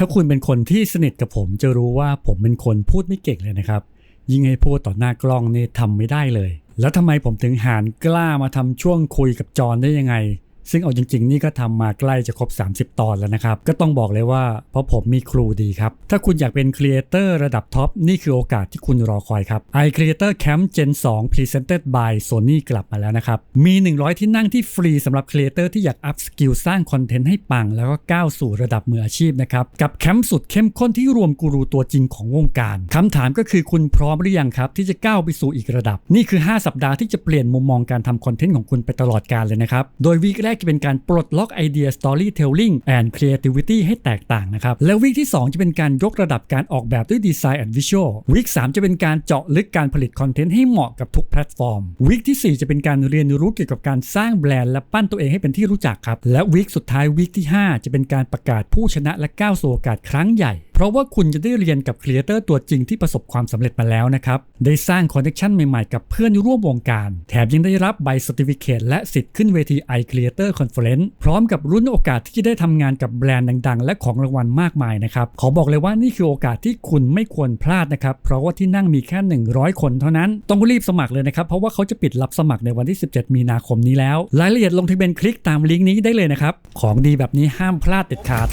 ถ้าคุณเป็นคนที่สนิทกับผมจะรู้ว่าผมเป็นคนพูดไม่เก่งเลยนะครับ ยิ่งให้พูดต่อหน้ากล้องนี่ทำไม่ได้เลย แล้วทำไมผมถึงหานกล้ามาทำช่วงคุยกับจอนได้ยังไง ซึ่งเอาจริงๆ นี่ก็ทำมาใกล้จะครบ 30 ตอนแล้วนะครับ ก็ต้องบอกเลยว่าเพราะผมมีครูดีครับ ถ้าคุณอยากเป็นครีเอเตอร์ระดับท็อป นี่คือโอกาสที่คุณรอคอยครับ i Creator Camp Gen 2 Presented by Sony กลับมาแล้วนะครับ มี 100 ที่นั่งที่ฟรีสำหรับครีเอเตอร์ที่อยากอัพสกิลสร้างคอนเทนต์ให้ปัง แล้วก็ก้าวสู่ระดับมืออาชีพนะครับ กับแคมป์สุดเข้มข้นที่รวมกูรูตัวจริงของวงการคำถามก็คือคุณพร้อมหรือยังครับที่จะก้าวไปสู่อีกระดับ นี่คือ 5 สัปดาห์ที่จะเปลี่ยนมุมมองการทำคอนเทนต์ของคุณไปตลอดกาลเลยนะครับโดยวีคแรกจะเป็นการปลดล็อกไอเดีย storytelling and creativity ให้แตกต่างนะครับ แล้ววีคที่ 2 จะเป็นการยกระดับการออกแบบด้วยดีไซน์ and visual วีค3จะเป็นการเจาะลึกการผลิตคอนเทนต์ให้เหมาะกับทุกแพลตฟอร์มวีคที่ 4 จะเป็นการเรียนรู้เกี่ยวกับการสร้างแบรนด์และปั้นตัวเองให้เป็นที่รู้จักครับ และวีคสุดท้ายวีคที่ 5 จะเป็นการประกาศผู้ชนะและก้าวสู่โอกาสครั้งใหญ่ เพราะว่าคุณจะได้เรียนกับครีเอเตอร์ตัวจริงที่ประสบความสำเร็จมาแล้วนะครับ ได้สร้างคอนเนคชันใหม่ๆ กับเพื่อนร่วมวงการ แถมยังได้รับใบสติฟิเคตและสิทธิ์ขึ้นเวที i Creator Conference พร้อมกับรุ่นโอกาสที่จะได้ทำงานกับแบรนด์ดังๆ และของรางวัลมากมายนะครับ ขอบอกเลยว่านี่คือโอกาสที่คุณไม่ควรพลาดนะครับ เพราะว่าที่นั่งมีแค่ 100 คนเท่านั้น ต้องรีบสมัครเลยนะครับ เพราะว่าเขาจะปิดรับสมัครในวันที่ 17 มีนาคมนี้แล้ว รายละเอียดลงทะเบียนคลิกตามลิงก์นี้ได้เลยนะครับ ของดีแบบนี้ห้ามพลาดเด็ดขาด